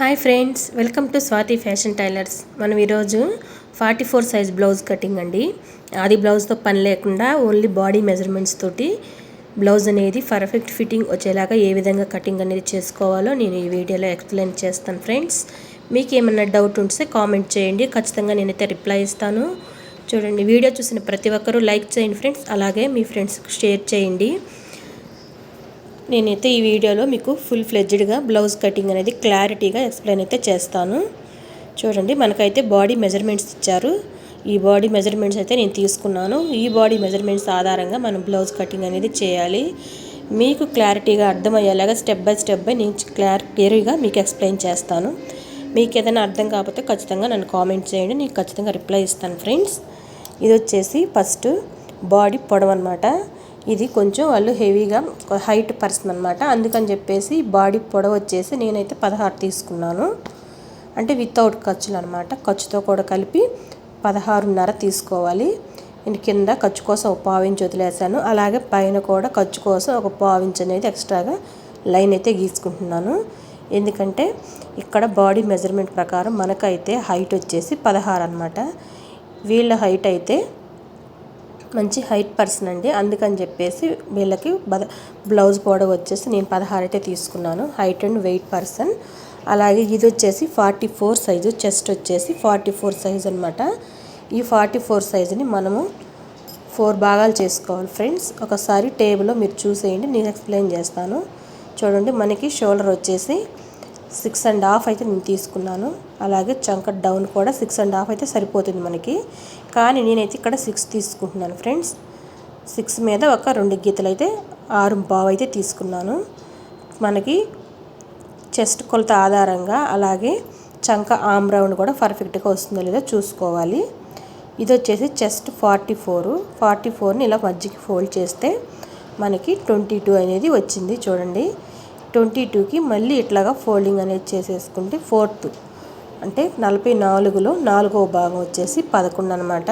Hi friends welcome to Swathi fashion tailors. మనం ఈరోజు forty four size blouse cutting అండి. అది బ్లౌజ్తో పని లేకుండా ఓన్లీ బాడీ మెజర్మెంట్స్ తోటి బ్లౌజ్ అనేది పర్ఫెక్ట్ ఫిట్టింగ్ వచ్చేలాగా ఏ విధంగా కటింగ్ అనేది చేసుకోవాలో నేను ఈ వీడియోలో ఎక్స్ప్లెయిన్ చేస్తాను ఫ్రెండ్స్. మీకు ఏమైనా డౌట్ ఉంటే కామెంట్ చేయండి. ఖచ్చితంగా నేనైతే రిప్లై ఇస్తాను. చూడండి వీడియో చూసిన ప్రతి ఒక్కరూ లైక్ చేయండి ఫ్రెండ్స్. అలాగే మీ ఫ్రెండ్స్కి షేర్ చేయండి. నేనైతే ఈ వీడియోలో మీకు ఫుల్ ఫ్లెడ్జ్డ్గా బ్లౌజ్ కటింగ్ అనేది క్లారిటీగా ఎక్స్ప్లెయిన్ అయితే చేస్తాను. చూడండి మనకైతే బాడీ మెజర్మెంట్స్ ఇచ్చారు. ఈ బాడీ మెజర్మెంట్స్ అయితే నేను తీసుకున్నాను. ఈ బాడీ మెజర్మెంట్స్ ఆధారంగా మనం బ్లౌజ్ కటింగ్ అనేది చేయాలి. మీకు క్లారిటీగా అర్థమయ్యేలాగా స్టెప్ బై స్టెప్ బై నేను క్లార్ క్లియర్గా మీకు ఎక్స్ప్లెయిన్ చేస్తాను. మీకు ఏదైనా అర్థం కాకపోతే ఖచ్చితంగా నన్ను కామెంట్ చేయండి. నేను ఖచ్చితంగా రిప్లై ఇస్తాను ఫ్రెండ్స్ ఇది వచ్చేసి ఫస్ట్ బాడీ పొడవు అనమాట ఇది కొంచెం వాళ్ళు హెవీగా హైట్ పర్సన్ అనమాట అందుకని చెప్పేసి బాడీ పొడవు వచ్చేసి నేనైతే పదహారు తీసుకున్నాను. అంటే వితౌట్ ఖర్చులు అనమాట ఖర్చుతో కూడా కలిపి పదహారున్నర తీసుకోవాలి. నేను కింద ఖర్చు కోసం ఒక పావించి వదిలేసాను అలాగే పైన కూడా ఖర్చు కోసం ఒక పావించి అనేది ఎక్స్ట్రాగా లైన్ అయితే గీసుకుంటున్నాను. ఎందుకంటే ఇక్కడ బాడీ మెజర్మెంట్ ప్రకారం మనకైతే హైట్ వచ్చేసి పదహారు అనమాట వీళ్ళ హైట్ అయితే మంచి హైట్ పర్సన్ అండి. అందుకని చెప్పేసి వీళ్ళకి బద బ్లౌజ్ పొడవు వచ్చేసి నేను పదహారు అయితే తీసుకున్నాను. Height and weight person. అలాగే ఇది వచ్చేసి ఫార్టీ ఫోర్ సైజు చెస్ట్ వచ్చేసి ఫార్టీ ఫోర్ సైజ్ అనమాట ఈ ఫార్టీ ఫోర్ సైజుని మనము ఫోర్ భాగాలు చేసుకోవాలి ఫ్రెండ్స్. ఒకసారి టేబుల్లో మీరు చూసేయండి నేను ఎక్స్ప్లెయిన్ చేస్తాను. చూడండి మనకి షోల్డర్ వచ్చేసి సిక్స్ అండ్ హాఫ్ అయితే నేను తీసుకున్నాను. అలాగే చంక డౌన్ కూడా సిక్స్ అండ్ హాఫ్ అయితే సరిపోతుంది మనకి. కానీ నేనైతే ఇక్కడ సిక్స్ తీసుకుంటున్నాను ఫ్రెండ్స్. సిక్స్ మీద ఒక రెండు గీతలు అయితే ఆరు బావ్ అయితే తీసుకున్నాను. మనకి చెస్ట్ కొలత ఆధారంగా అలాగే చంక ఆమ్ రౌండ్ కూడా పర్ఫెక్ట్గా వస్తుందో లేదో చూసుకోవాలి. ఇది వచ్చేసి చెస్ట్ ఫార్టీ ఫోర్. ఫార్టీ ఫోర్ని ఇలా మధ్యకి ఫోల్డ్ చేస్తే మనకి ట్వంటీ టూ అనేది వచ్చింది చూడండి. ట్వంటీ టూకి మళ్ళీ ఇట్లాగా ఫోల్డింగ్ అనేది చేసేసుకుంటే ఫోర్త్. అంటే నలభై నాలుగులో నాలుగో భాగం వచ్చేసి పదకొండు అనమాట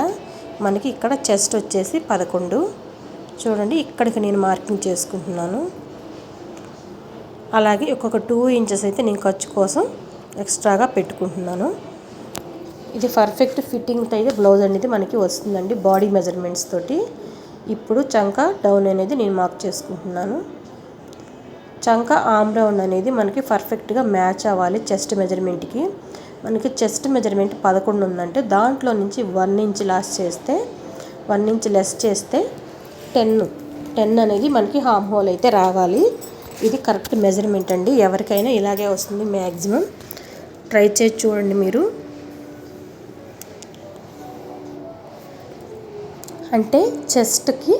మనకి ఇక్కడ చెస్ట్ వచ్చేసి పదకొండు. చూడండి ఇక్కడికి నేను మార్కింగ్ చేసుకుంటున్నాను. అలాగే ఒక్కొక్క టూ ఇంచెస్ అయితే నేను ఖర్చు కోసం ఎక్స్ట్రాగా పెట్టుకుంటున్నాను. ఇది పర్ఫెక్ట్ ఫిట్టింగ్ అయితే బ్లౌజ్ అనేది మనకి వస్తుందండి బాడీ మెజర్మెంట్స్ తోటి. ఇప్పుడు చంక డౌన్ అనేది నేను మార్క్ చేసుకుంటున్నాను. చంక ఆమ్రౌండ్ అనేది మనకి పర్ఫెక్ట్గా మ్యాచ్ అవ్వాలి చెస్ట్ మెజర్మెంట్కి మనకి చెస్ట్ మెజర్మెంట్ పదకొండు ఉందంటే దాంట్లో నుంచి వన్ ఇంచ్ లాస్ చేస్తే వన్ ఇంచ్ లెస్ చేస్తే టెన్ టెన్ అనేది మనకి హామ్ హోల్ అయితే రావాలి. ఇది కరెక్ట్ మెజర్మెంట్ అండి. ఎవరికైనా ఇలాగే వస్తుంది మ్యాక్సిమం ట్రై చేసి చూడండి మీరు. అంటే చెస్ట్కి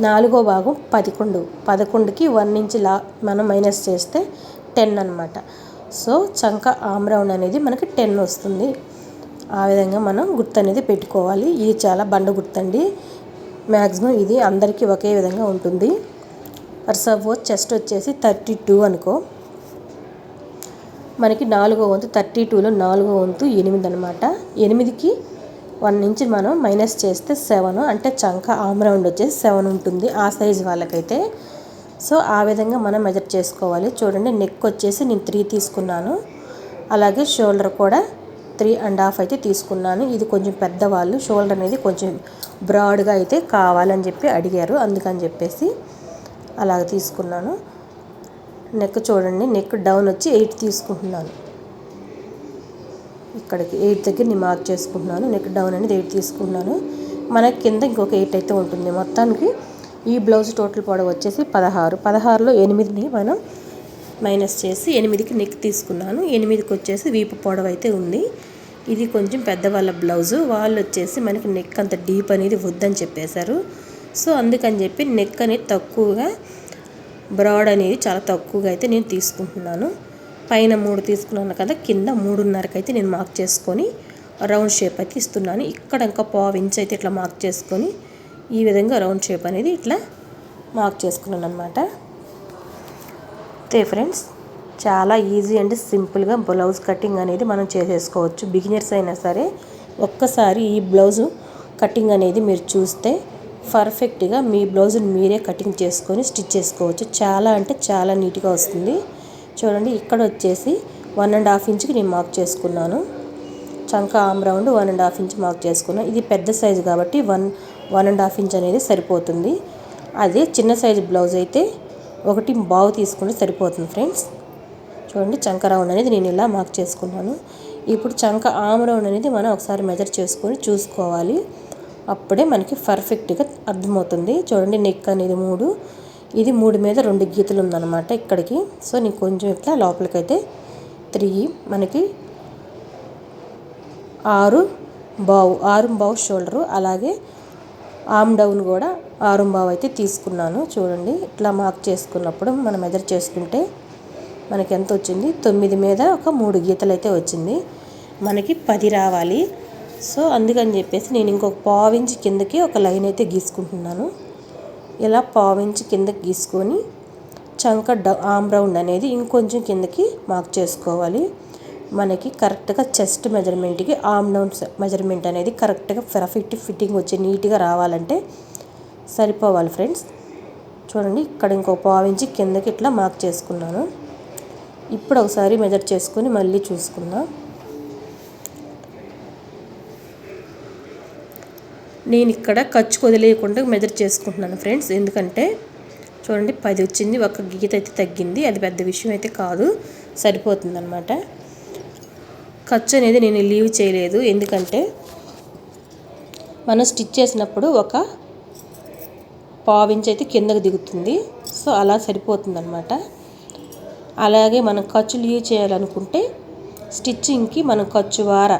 నాలుగో భాగం పదకొండు. పదకొండుకి వన్ నుంచి లా మనం మైనస్ చేస్తే టెన్ అనమాట సో చంక ఆమ్రౌండ్ అనేది మనకి టెన్ వస్తుంది. ఆ విధంగా మనం గుర్తు అనేది పెట్టుకోవాలి. ఇది చాలా బండ గుర్తండి. మ్యాక్సిమం ఇది అందరికీ ఒకే విధంగా ఉంటుంది. ఫర్ సపోజ్ చెస్ట్ వచ్చేసి థర్టీ టూ అనుకో. మనకి నాలుగో వంతు థర్టీ టూలో నాలుగో వంతు ఎనిమిది అనమాట ఎనిమిదికి వన్ నుంచి మనం మైనస్ చేస్తే సెవెన్ అంటే చంక ఆమ్ రౌండ్ వచ్చేసి సెవెన్ ఉంటుంది ఆ సైజ్ వాళ్ళకైతే. సో ఆ విధంగా మనం మెజర్ చేసుకోవాలి. చూడండి నెక్ వచ్చేసి నేను త్రీ తీసుకున్నాను. అలాగే షోల్డర్ కూడా త్రీ అండ్ హాఫ్ అయితే తీసుకున్నాను. ఇది కొంచెం పెద్దవాళ్ళు షోల్డర్ అనేది కొంచెం బ్రాడ్గా అయితే కావాలని చెప్పి అడిగారు. అందుకని చెప్పేసి అలాగ తీసుకున్నాను. నెక్ చూడండి నెక్ డౌన్ వచ్చి ఎయిట్ తీసుకుంటున్నాను. ఇక్కడికి ఎయిట్ దగ్గర నేను మార్క్ చేసుకుంటున్నాను. నెక్ డౌన్ అనేది ఎయిట్ తీసుకున్నాను మనకి కింద ఇంకొక ఎయిట్ అయితే ఉంటుంది. మొత్తానికి ఈ బ్లౌజ్ టోటల్ పొడవు వచ్చేసి పదహారు. పదహారులో ఎనిమిదిని మనం మైనస్ చేసి ఎనిమిదికి నెక్ తీసుకున్నాను. ఎనిమిదికి వచ్చేసి వీపు పొడవు అయితే ఉంది. ఇది కొంచెం పెద్దవాళ్ళ బ్లౌజు వాళ్ళు వచ్చేసి మనకి నెక్ అంత డీప్ అనేది వద్దని చెప్పేశారు. సో అందుకని చెప్పి నెక్ అనేది తక్కువగా బ్రాడ్ అనేది చాలా తక్కువగా అయితే నేను తీసుకుంటున్నాను. పైన మూడు తీసుకున్నాను కదా కింద మూడున్నరకి అయితే నేను మార్క్ చేసుకొని రౌండ్ షేప్ అయితే ఇస్తున్నాను. ఇక్కడ ఇంకా పావు ఇంచ్ అయితే ఇట్లా మార్క్ చేసుకొని ఈ విధంగా రౌండ్ షేప్ అనేది ఇట్లా మార్క్ చేసుకున్నాను అనమాట అంతే ఫ్రెండ్స్ చాలా ఈజీ అండ్ సింపుల్గా బ్లౌజ్ కటింగ్ అనేది మనం చేసేసుకోవచ్చు. బిగినర్స్ అయినా సరే ఒక్కసారి ఈ బ్లౌజు కటింగ్ అనేది మీరు చూస్తే పర్ఫెక్ట్గా మీ బ్లౌజ్ని మీరే కటింగ్ చేసుకొని స్టిచ్ చేసుకోవచ్చు. చాలా అంటే చాలా నీట్గా వస్తుంది. చూడండి ఇక్కడ వచ్చేసి వన్ అండ్ హాఫ్ ఇంచ్కి నేను మార్క్ చేసుకున్నాను. చంక arm round one and half inch mark చేసుకున్నాను. ఇది పెద్ద సైజు కాబట్టి one one and half inch అనేది సరిపోతుంది. అదే చిన్న సైజు బ్లౌజ్ అయితే ఒకటి బావు తీసుకుంటే సరిపోతుంది ఫ్రెండ్స్ చూడండి చంక రౌండ్ అనేది నేను ఇలా మార్క్ చేసుకున్నాను. ఇప్పుడు చంక ఆమ్ రౌండ్ అనేది మనం ఒకసారి మెజర్ చేసుకొని చూసుకోవాలి. అప్పుడే మనకి పర్ఫెక్ట్గా అర్థమవుతుంది. చూడండి నెక్ అనేది మూడు ఇది మూడు మీద రెండు గీతలు ఉందన్నమాట ఇక్కడికి. సో నీ కొంచెం ఇట్లా లోపలికైతే త్రీ మనకి ఆరు బావు ఆరు బావు షోల్డరు అలాగే ఆమ్ డౌన్ కూడా ఆరు బావు అయితే తీసుకున్నాను. చూడండి ఇట్లా మార్క్ చేసుకున్నప్పుడు మనం ఎదురు చేసుకుంటే మనకి ఎంత వచ్చింది? తొమ్మిది మీద ఒక మూడు గీతలు అయితే వచ్చింది. మనకి పది రావాలి. సో అందుకని చెప్పేసి నేను ఇంకొక పావించి కిందకి ఒక లైన్ అయితే గీసుకుంటున్నాను. ఇలా పావించి కిందకి గీసుకొని చంక డ ఆమ్ రౌండ్ అనేది ఇంకొంచెం కిందకి మార్క్ చేసుకోవాలి. మనకి కరెక్ట్గా చెస్ట్ మెజర్మెంట్కి ఆమ్ రౌండ్ మెజర్మెంట్ అనేది కరెక్ట్గా పర్ఫెక్ట్ ఫిట్టింగ్ వచ్చి నీట్గా రావాలంటే సరిపోవాలి ఫ్రెండ్స్. చూడండి ఇక్కడ ఇంకో పావించి కిందకి ఇట్లా మార్క్ చేసుకున్నాను. ఇప్పుడు ఒకసారి మెజర్ చేసుకొని మళ్ళీ చూసుకుందాం. నేను ఇక్కడ ఖర్చు వదిలేయకుండా మెజర్ చేసుకుంటున్నాను ఫ్రెండ్స్. ఎందుకంటే చూడండి పది వచ్చింది ఒక గీత అయితే తగ్గింది. అది పెద్ద విషయం అయితే కాదు సరిపోతుంది అనమాట ఖర్చు అనేది నేను లీవ్ చేయలేదు. ఎందుకంటే మనం స్టిచ్ చేసినప్పుడు ఒక పావించి అయితే కిందకు దిగుతుంది. సో అలా సరిపోతుంది అనమాట అలాగే మనం ఖర్చు లీవ్ చేయాలనుకుంటే స్టిచ్చింగ్కి మనం ఖర్చు వార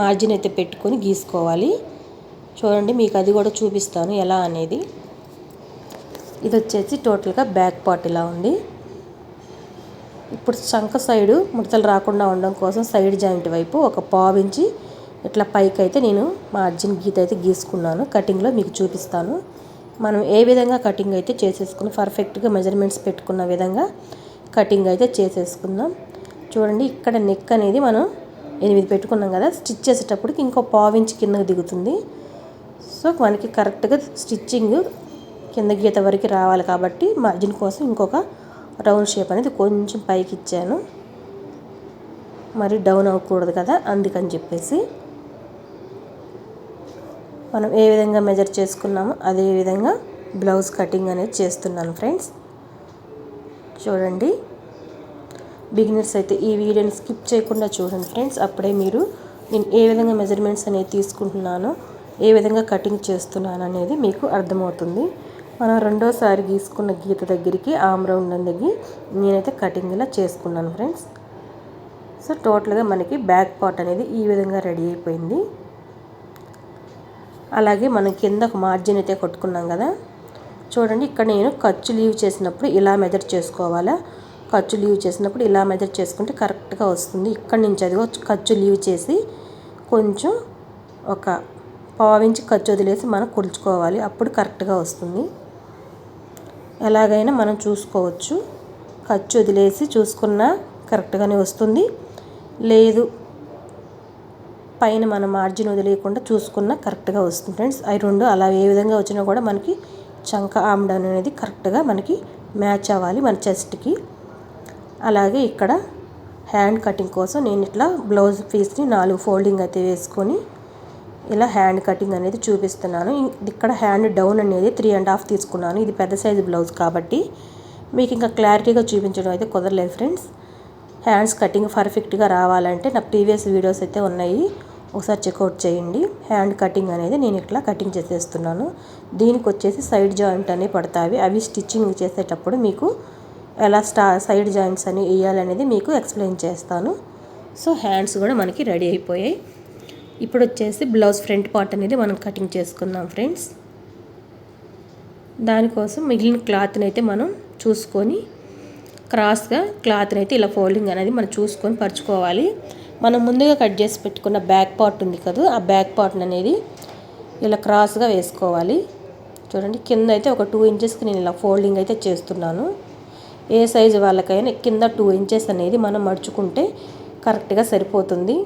మార్జిన్ అయితే పెట్టుకొని గీసుకోవాలి. చూడండి మీకు అది కూడా చూపిస్తాను ఎలా అనేది. ఇది వచ్చేసి టోటల్గా బ్యాక్ పార్ట్ ఇలా ఉంది. ఇప్పుడు శంఖ సైడు ముడతలు రాకుండా ఉండడం కోసం సైడ్ జాయింట్ వైపు ఒక పావించి ఇట్లా పైకి అయితే నేను మార్జిన్ గీత అయితే గీసుకున్నాను. కటింగ్లో మీకు చూపిస్తాను. మనం ఏ విధంగా కటింగ్ అయితే చేసేసుకుని పర్ఫెక్ట్గా మెజర్మెంట్స్ పెట్టుకున్న విధంగా కటింగ్ అయితే చేసేసుకుందాం. చూడండి ఇక్కడ నెక్ అనేది మనం ఎనిమిది పెట్టుకున్నాం కదా స్టిచ్ చేసేటప్పటికి ఇంకో పావించి కిందకు దిగుతుంది. సో మనకి కరెక్ట్గా స్టిచ్చింగ్ కింద గీత వరకు రావాలి కాబట్టి మార్జిన్ కోసం ఇంకొక రౌండ్ షేప్ అనేది కొంచెం పైకి ఇచ్చాను. మరి డౌన్ అవ్వకూడదు కదా అందుకని చెప్పేసి. మనం ఏ విధంగా మెజర్ చేసుకున్నామో అదే విధంగా బ్లౌజ్ కటింగ్ అనేది చేస్తున్నాను ఫ్రెండ్స్ చూడండి. బిగినర్స్ అయితే ఈ వీడియోని స్కిప్ చేయకుండా చూడండి ఫ్రెండ్స్ అప్పుడే మీరు నేను ఏ విధంగా మెజర్మెంట్స్ అనేది తీసుకుంటున్నానో ఏ విధంగా కటింగ్ చేస్తున్నాను అనేది మీకు అర్థమవుతుంది. మనం రెండోసారి గీసుకున్న గీత దగ్గరికి ఆమ్ రౌండ్ నేనైతే కటింగ్ ఇలా చేసుకున్నాను ఫ్రెండ్స్ సో టోటల్గా మనకి బ్యాక్ పార్ట్ అనేది ఈ విధంగా రెడీ అయిపోయింది. అలాగే మనం కింద ఒక మార్జిన్ అయితే కొట్టుకున్నాం కదా. చూడండి ఇక్కడ నేను ఖర్చు లీవ్ చేసినప్పుడు ఇలా మెజర్ చేసుకోవాలా? ఖర్చు లీవ్ చేసినప్పుడు ఇలా మెజర్ చేసుకుంటే కరెక్ట్గా వస్తుంది. ఇక్కడ నుంచి అదిగో ఖర్చు లీవ్ చేసి కొంచెం ఒక పావించి ఖర్చు వదిలేసి మనం కొలుచుకోవాలి. అప్పుడు కరెక్ట్గా వస్తుంది. ఎలాగైనా మనం చూసుకోవచ్చు. ఖర్చు వదిలేసి చూసుకున్నా కరెక్ట్గానే వస్తుంది. లేదు పైన మన మార్జిన్ వదిలేయకుండా చూసుకున్నా కరెక్ట్గా వస్తుంది. ఫ్రెండ్స్ అవి రెండు అలా ఏ విధంగా వచ్చినా కూడా మనకి చంక ఆమ్డన్ అనేది కరెక్ట్గా మనకి మ్యాచ్ అవ్వాలి మన చెస్ట్కి. అలాగే ఇక్కడ హ్యాండ్ కటింగ్ కోసం నేను ఇట్లా బ్లౌజ్ పీస్ని నాలుగు ఫోల్డింగ్ అయితే వేసుకొని ఇలా హ్యాండ్ కటింగ్ అనేది చూపిస్తున్నాను. ఇక్కడ హ్యాండ్ డౌన్ అనేది త్రీ అండ్ హాఫ్ తీసుకున్నాను. ఇది పెద్ద సైజు బ్లౌజ్ కాబట్టి మీకు ఇంకా క్లారిటీగా చూపించడం అయితే కుదరలేదు ఫ్రెండ్స్ హ్యాండ్స్ కటింగ్ పర్ఫెక్ట్గా రావాలంటే నా ప్రీవియస్ వీడియోస్ అయితే ఉన్నాయి. ఒకసారి చెక్అవుట్ చేయండి. హ్యాండ్ కటింగ్ అనేది నేను ఇట్లా కటింగ్ చేసేస్తున్నాను. దీనికి వచ్చేసి సైడ్ జాయింట్ అనేవి పడతాయి. అవి స్టిచ్చింగ్ చేసేటప్పుడు మీకు ఎలా స్టా సైడ్ జాయింట్స్ అని వేయాలనేది మీకు ఎక్స్ప్లెయిన్ చేస్తాను. సో హ్యాండ్స్ కూడా మనకి రెడీ అయిపోయాయి. ఇప్పుడు వచ్చేసి బ్లౌజ్ ఫ్రంట్ పార్ట్ అనేది మనం కటింగ్ చేసుకుందాం ఫ్రెండ్స్. దానికోసం మిగిలిన క్లాత్ని అయితే మనం చూసుకొని క్రాస్గా క్లాత్ని అయితే ఇలా ఫోల్డింగ్ అనేది మనం చూసుకొని పరుచుకోవాలి. మనం ముందుగా కట్ చేసి పెట్టుకున్న బ్యాక్ పార్ట్ ఉంది కదా ఆ బ్యాక్ పార్ట్ అనేది ఇలా క్రాస్గా వేసుకోవాలి. చూడండి కింద అయితే ఒక టూ ఇంచెస్కి నేను ఇలా ఫోల్డింగ్ అయితే చేస్తున్నాను. ఏ సైజు వాళ్ళకైనా కింద టూ ఇంచెస్ అనేది మనం మడుచుకుంటే కరెక్ట్గా సరిపోతుంది.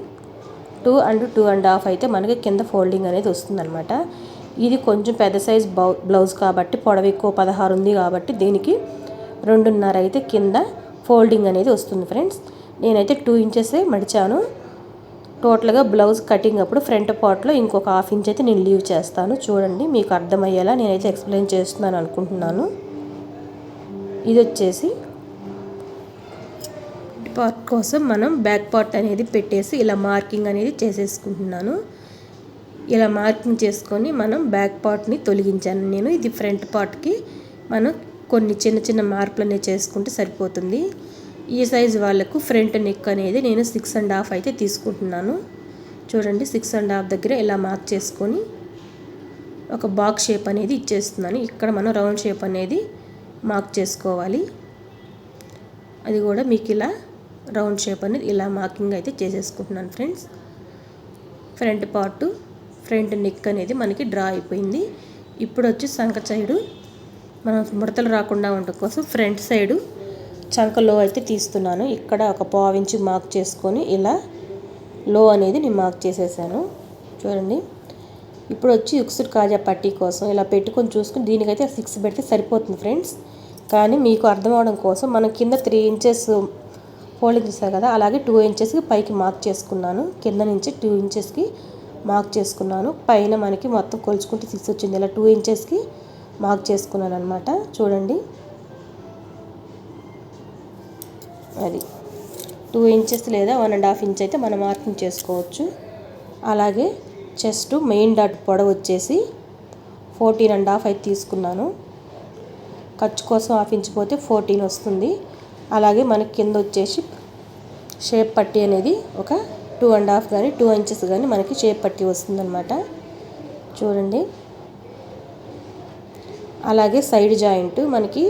Two and two and half అయితే మనకి కింద ఫోల్డింగ్ అనేది వస్తుందన్నమాట. ఇది కొంచెం పెద్ద సైజ్ బ్లౌజ్ కాబట్టి పొడవు ఎక్కువ పదహారు ఉంది కాబట్టి దీనికి రెండున్నర అయితే కింద ఫోల్డింగ్ అనేది వస్తుంది ఫ్రెండ్స్. నేనైతే టూ ఇంచెసే మడిచాను. టోటల్గా బ్లౌజ్ కటింగ్ అప్పుడు ఫ్రంట్ పార్ట్లో ఇంకొక హాఫ్ ఇంచ్ అయితే నేను లీవ్ చేస్తాను. చూడండి మీకు అర్థమయ్యేలా నేనైతే ఎక్స్ప్లెయిన్ చేస్తున్నాను అనుకుంటున్నాను. ఇది వచ్చేసి పార్ట్ కోసం మనం బ్యాక్ పార్ట్ అనేది పెట్టేసి ఇలా మార్కింగ్ అనేది చేసేసుకుంటున్నాను. ఇలా మార్కింగ్ చేసుకొని మనం బ్యాక్ పార్ట్ని తొలగించాను. నేను ఇది ఫ్రంట్ పార్ట్కి మనం కొన్ని చిన్న చిన్న మార్పులు అనేవి చేసుకుంటే సరిపోతుంది. ఈ సైజ్ వాళ్ళకు ఫ్రంట్ నెక్ అనేది నేను సిక్స్ అండ్ హాఫ్ అయితే తీసుకుంటున్నాను. చూడండి సిక్స్ అండ్ హాఫ్ దగ్గర ఇలా మార్క్ చేసుకొని ఒక బాక్స్ షేప్ అనేది ఇచ్చేస్తున్నాను. ఇక్కడ మనం రౌండ్ షేప్ అనేది మార్క్ చేసుకోవాలి. అది కూడా మీకు ఇలా రౌండ్ షేప్ అనేది ఇలా మార్కింగ్ అయితే చేసేసుకుంటున్నాను friends. Front part front neck అనేది మనకి డ్రా అయిపోయింది. ఇప్పుడు వచ్చి సంక సైడు మనం ముడతలు రాకుండా ఉండటం కోసం ఫ్రంట్ సైడు చంకలో అయితే తీస్తున్నాను. ఇక్కడ ఒక పావించి మార్క్ చేసుకొని ఇలా లో అనేది నేను మార్క్ చేసేసాను. చూడండి. ఇప్పుడు వచ్చి ఉక్సుడు కాజా పట్టీ కోసం ఇలా పెట్టుకొని చూసుకుని దీనికైతే సిక్స్ పెడితే సరిపోతుంది ఫ్రెండ్స్. కానీ మీకు అర్థం అవడం కోసం మనం కింద త్రీ ఇంచెస్ ఫోల్డింగ్ చేస్తారు కదా అలాగే టూ ఇంచెస్కి పైకి మార్క్ చేసుకున్నాను. కింద నుంచి టూ ఇంచెస్కి మార్క్ చేసుకున్నాను. పైన మనకి మొత్తం కొలుచుకుంటే సిక్స్ వచ్చింది ఇలా టూ ఇంచెస్కి మార్క్ చేసుకున్నాను అనమాట చూడండి. అది టూ ఇంచెస్ లేదా వన్ అండ్ హాఫ్ ఇంచ్ అయితే మనం మార్కింగ్ చేసుకోవచ్చు. అలాగే చెస్ట్ మెయిన్ డాట్ పొడవు వచ్చేసి ఫోర్టీన్ అండ్ హాఫ్ అయితే తీసుకున్నాను. ఖర్చు కోసం హాఫ్ ఇంచ్ పోతే ఫోర్టీన్ వస్తుంది. అలాగే మనకి కింద వచ్చేసి షేప్ పట్టి అనేది ఒక టూ అండ్ హాఫ్ కానీ టూ ఇంచెస్ కానీ మనకి షేప్ పట్టి వస్తుందన్నమాట. చూడండి. అలాగే సైడ్ జాయింట్ మనకి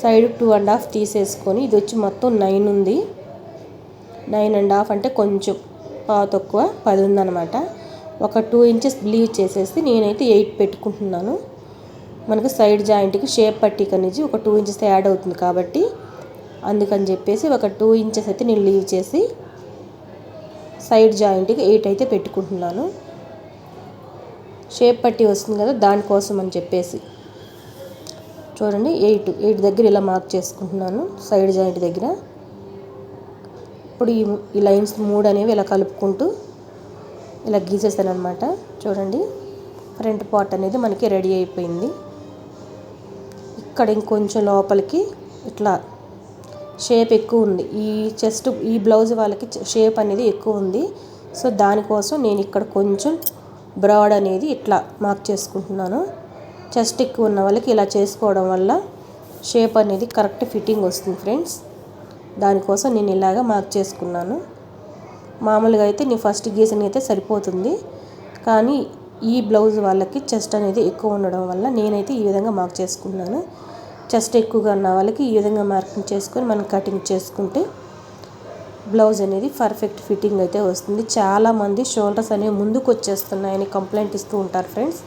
సైడ్ టూ అండ్ హాఫ్ తీసేసుకొని ఇది వచ్చి మొత్తం నైన్ ఉంది. నైన్ అండ్ హాఫ్ అంటే కొంచెం పావు తక్కువ పది ఉందన్నమాట. ఒక టూ ఇంచెస్ బ్లీవ్ చేసేసి నేనైతే ఎయిట్ పెట్టుకుంటున్నాను. మనకు సైడ్ జాయింట్కి షేప్ పట్టిక అనేది ఒక టూ ఇంచెస్ యాడ్ అవుతుంది కాబట్టి అందుకని చెప్పేసి ఒక టూ ఇంచెస్ అయితే నేను లీవ్ చేసి సైడ్ జాయింట్కి ఎయిట్ అయితే పెట్టుకుంటున్నాను. షేప్ పట్టి వస్తుంది కదా దానికోసం అని చెప్పేసి. చూడండి ఎయిట్ ఎయిట్ దగ్గర ఇలా మార్క్ చేసుకుంటున్నాను సైడ్ జాయింట్ దగ్గర. ఇప్పుడు ఈ ఈ లైన్స్ మూడు అనేవి ఇలా కలుపుకుంటూ ఇలా గీసేసాను అనమాట చూడండి ఫ్రంట్ పార్ట్ అనేది మనకి రెడీ అయిపోయింది. ఇక్కడ ఇంకొంచెం లోపలికి ఇట్లా షేప్ ఎక్కువ ఉంది. ఈ చెస్ట్ ఈ బ్లౌజ్ వాళ్ళకి షేప్ అనేది ఎక్కువ ఉంది. సో దానికోసం నేను ఇక్కడ కొంచెం బ్రాడ్ అనేది ఇట్లా మార్క్ చేసుకుంటున్నాను. చెస్ట్ ఎక్కువ ఉన్న వాళ్ళకి ఇలా చేసుకోవడం వల్ల షేప్ అనేది కరెక్ట్ ఫిట్టింగ్ వస్తుంది ఫ్రెండ్స్. దానికోసం నేను ఇలాగ మార్క్ చేసుకున్నాను. మామూలుగా అయితే నేను ఫస్ట్ గీసిన అయితే సరిపోతుంది. కానీ ఈ బ్లౌజ్ వాళ్ళకి చెస్ట్ అనేది ఎక్కువ ఉండడం వల్ల నేనైతే ఈ విధంగా మార్క్ చేసుకున్నాను. చెస్ట్ ఎక్కువగా ఉన్న వాళ్ళకి ఈ విధంగా మార్కింగ్ చేసుకొని మనం కటింగ్ చేసుకుంటే బ్లౌజ్ అనేది పర్ఫెక్ట్ ఫిట్టింగ్ అయితే వస్తుంది. చాలామంది షోల్డర్స్ అనేవి ముందుకు వచ్చేస్తున్నాయని కంప్లైంట్ ఇస్తూ ఉంటారు ఫ్రెండ్స్.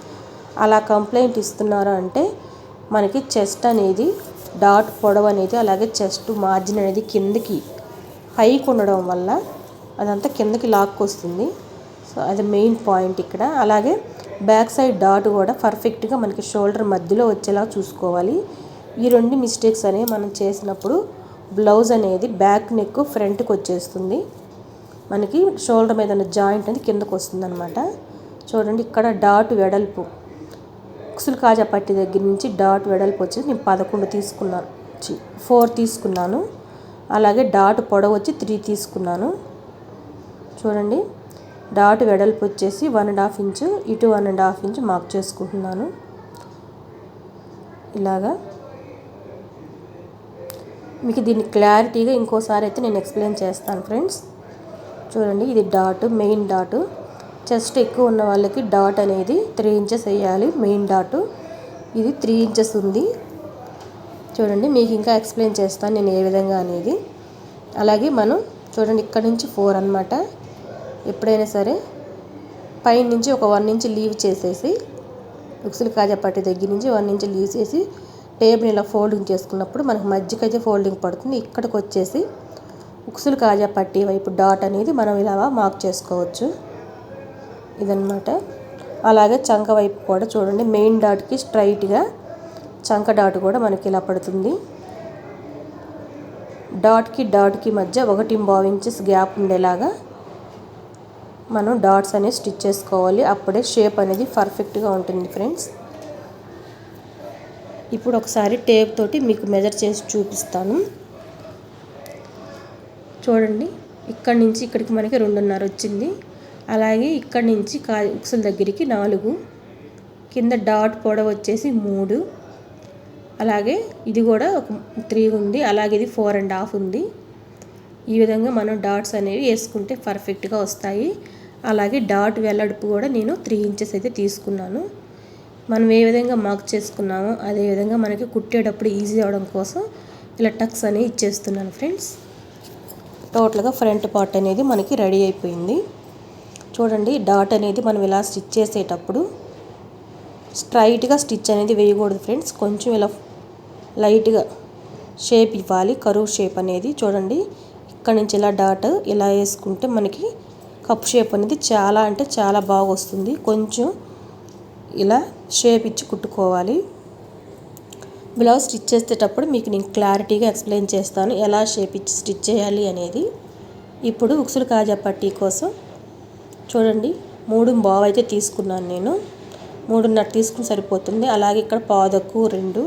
అలా కంప్లైంట్ ఇస్తున్నారు అంటే మనకి చెస్ట్ అనేది డాట్ పొడవు అనేది అలాగే చెస్ట్ మార్జిన్ అనేది కిందకి పైకి ఉండడం వల్ల అదంతా కిందకి లాక్కొస్తుంది సో అది మెయిన్ పాయింట్ ఇక్కడ. అలాగే బ్యాక్ సైడ్ డాట్ కూడా పర్ఫెక్ట్గా మనకి షోల్డర్ మధ్యలో వచ్చేలా చూసుకోవాలి. ఈ రెండు మిస్టేక్స్ అనేవి మనం చేసినప్పుడు బ్లౌజ్ అనేది బ్యాక్ నెక్ ఫ్రంట్కి వచ్చేస్తుంది. మనకి షోల్డర్ మీద ఉన్న జాయింట్ అనేది కిందకు వస్తుంది అనమాట చూడండి ఇక్కడ డాట్ వెడల్పు. ఉక్సులు కాజా పట్టి దగ్గర నుంచి డాట్ వెడల్పు వచ్చేసి నేను పదకొండు తీసుకున్నాను. ఫోర్ తీసుకున్నాను. అలాగే డాట్ పొడవు వచ్చి త్రీ తీసుకున్నాను. చూడండి డాట్ వెడల్పు వచ్చేసి వన్ అండ్ హాఫ్ ఇంచు ఇటు one and half inch mark చేసుకుంటున్నాను. ఇలాగా. మీకు దీన్ని క్లారిటీగా ఇంకోసారి అయితే నేను ఎక్స్ప్లెయిన్ చేస్తాను ఫ్రెండ్స్. చూడండి ఇది డాట్ మెయిన్ డాట్. చెస్ట్ ఎక్కువ ఉన్న వాళ్ళకి డాట్ అనేది త్రీ ఇంచెస్ వేయాలి మెయిన్ డాట్. ఇది త్రీ ఇంచెస్ ఉంది. చూడండి మీకు ఇంకా ఎక్స్ప్లెయిన్ చేస్తాను నేను ఏ విధంగా అనేది. అలాగే మనం చూడండి ఇక్కడ నుంచి ఫోర్ అనమాట ఎప్పుడైనా సరే పై నుంచి ఒక వన్ ఇంచ్ లీవ్ చేసేసి ఉక్సులు కాజా పట్టి దగ్గర నుంచి వన్ ఇంచ్ లీవ్ చేసి టేబుల్ ఇలా ఫోల్డింగ్ చేసుకున్నప్పుడు మనకు మధ్యకైతే ఫోల్డింగ్ పడుతుంది. ఇక్కడికి వచ్చేసి ఉక్సులు కాజా పట్టి వైపు డాట్ అనేది మనం ఇలా మార్క్ చేసుకోవచ్చు. ఇదనమాట అలాగే చంక వైపు కూడా చూడండి. మెయిన్ డాట్కి స్ట్రైట్గా చంక డాట్ కూడా మనకి ఇలా పడుతుంది. డాట్కి డాట్కి మధ్య ఒకటి బావ్ ఇంచెస్ గ్యాప్ ఉండేలాగా మనం డాట్స్ అనేవి స్టిచ్ చేసుకోవాలి. అప్పుడే షేప్ అనేది పర్ఫెక్ట్గా ఉంటుంది ఫ్రెండ్స్. ఇప్పుడు ఒకసారి టేప్ తోటి మీకు మెజర్ చేసి చూపిస్తాను. చూడండి ఇక్కడి నుంచి ఇక్కడికి మనకి రెండున్నర వచ్చింది. అలాగే ఇక్కడి నుంచి కా దగ్గరికి నాలుగు. కింద డాట్ పొడవ వచ్చేసి మూడు. అలాగే ఇది కూడా ఒక త్రీ ఉంది. అలాగే ఇది ఫోర్ అండ్ హాఫ్ ఉంది. ఈ విధంగా మనం డాట్స్ అనేవి వేసుకుంటే పర్ఫెక్ట్గా వస్తాయి. అలాగే డాట్ వెల్లడుపు కూడా నేను త్రీ ఇంచెస్ అయితే తీసుకున్నాను. మనం ఏ విధంగా మార్క్ చేసుకున్నామో అదే విధంగా మనకి కుట్టేటప్పుడు ఈజీ అవడం కోసం ఇలా టక్స్ అనేవి ఇచ్చేస్తున్నాను ఫ్రెండ్స్ టోటల్గా ఫ్రంట్ పార్ట్ అనేది మనకి రెడీ అయిపోయింది. చూడండి డాట్ అనేది మనం ఇలా స్టిచ్ చేసేటప్పుడు స్ట్రైట్గా స్టిచ్ అనేది వేయకూడదు ఫ్రెండ్స్ కొంచెం ఇలా లైట్గా షేప్ ఇవ్వాలి కరువు షేప్ అనేది. చూడండి ఇక్కడ నుంచి ఇలా డాట్ ఇలా వేసుకుంటే మనకి కప్ షేప్ అనేది చాలా అంటే చాలా బాగా వస్తుంది. కొంచెం ఇలా షేప్ ఇచ్చి కుట్టుకోవాలి. బ్లౌజ్ స్టిచ్ చేసేటప్పుడు మీకు నేను క్లారిటీగా ఎక్స్ప్లెయిన్ చేస్తాను ఎలా షేప్ ఇచ్చి స్టిచ్ చేయాలి అనేది. ఇప్పుడు ఉక్సులు కాజా పట్టీ కోసం చూడండి మూడు బావ్ అయితే తీసుకున్నాను నేను. మూడున్నర తీసుకుని సరిపోతుంది. అలాగే ఇక్కడ పాదకు రెండు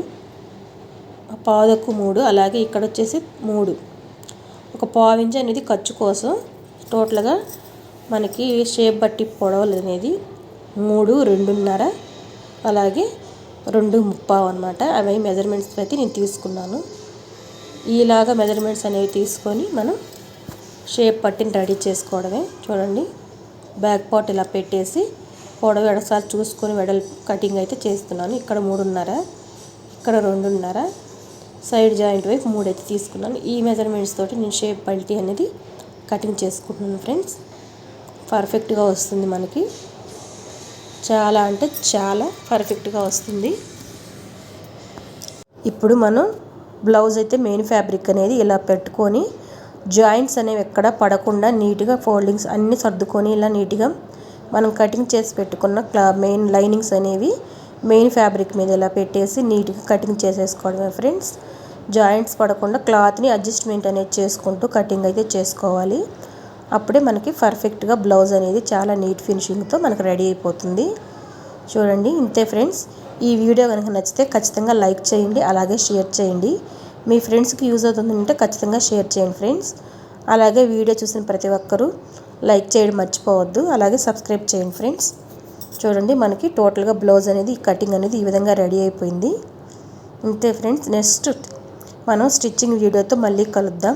పాదకు మూడు అలాగే ఇక్కడ వచ్చేసి మూడు. ఒక పావించి అనేది ఖర్చు కోసం టోటల్గా మనకి షేప్ బట్టి పొడవలు అనేది మూడు రెండున్నర అలాగే రెండు ముప్పావు అనమాట అవి మెజర్మెంట్స్ అయితే నేను తీసుకున్నాను. ఈలాగా మెజర్మెంట్స్ అనేవి తీసుకొని మనం షేప్ పట్టిని రెడీ చేసుకోవడమే. చూడండి బ్యాక్ పార్ట్ ఇలా పెట్టేసి పొడవు ఎడసారి చూసుకొని వెడల్ కటింగ్ అయితే చేస్తున్నాను. ఇక్కడ మూడున్నర ఇక్కడ రెండున్నర సైడ్ జాయింట్ వైపు మూడు అయితే తీసుకున్నాను. ఈ మెజర్మెంట్స్ తోటి నేను షేప్ పల్టీ అనేది కటింగ్ చేసుకుంటున్నాను ఫ్రెండ్స్ పర్ఫెక్ట్గా వస్తుంది మనకి. చాలా అంటే చాలా పర్ఫెక్ట్గా వస్తుంది. ఇప్పుడు మనం బ్లౌజ్ అయితే మెయిన్ ఫ్యాబ్రిక్ అనేది ఇలా పెట్టుకొని జాయింట్స్ అనేవి ఎక్కడ పడకుండా నీట్గా ఫోల్డింగ్స్ అన్నీ సర్దుకొని ఇలా నీట్గా మనం కటింగ్ చేసి పెట్టుకున్న క్లా మెయిన్ లైనింగ్స్ అనేవి మెయిన్ ఫ్యాబ్రిక్ మీద ఇలా పెట్టేసి నీట్గా కటింగ్ చేసేసుకోవడమే ఫ్రెండ్స్. జాయింట్స్ పడకుండా క్లాత్ని అడ్జస్ట్మెంట్ అనేది చేసుకుంటూ కటింగ్ అయితే చేసుకోవాలి. అప్పుడే మనకి పర్ఫెక్ట్గా బ్లౌజ్ అనేది చాలా నీట్ ఫినిషింగ్తో మనకు రెడీ అయిపోతుంది. చూడండి ఇంతే ఫ్రెండ్స్ ఈ వీడియో కనుక నచ్చితే ఖచ్చితంగా లైక్ చేయండి అలాగే షేర్ చేయండి. మీ ఫ్రెండ్స్కి యూజ్ అవుతుందంటే ఖచ్చితంగా షేర్ చేయండి ఫ్రెండ్స్ అలాగే వీడియో చూసిన ప్రతి ఒక్కరూ లైక్ చేయడం మర్చిపోవద్దు అలాగే సబ్స్క్రైబ్ చేయండి ఫ్రెండ్స్ చూడండి మనకి టోటల్గా బ్లౌజ్ అనేది కటింగ్ అనేది ఈ విధంగా రెడీ అయిపోయింది. ఇంతే ఫ్రెండ్స్ నెక్స్ట్ మనం స్టిచ్చింగ్ వీడియోతో మళ్ళీ కలుద్దాం.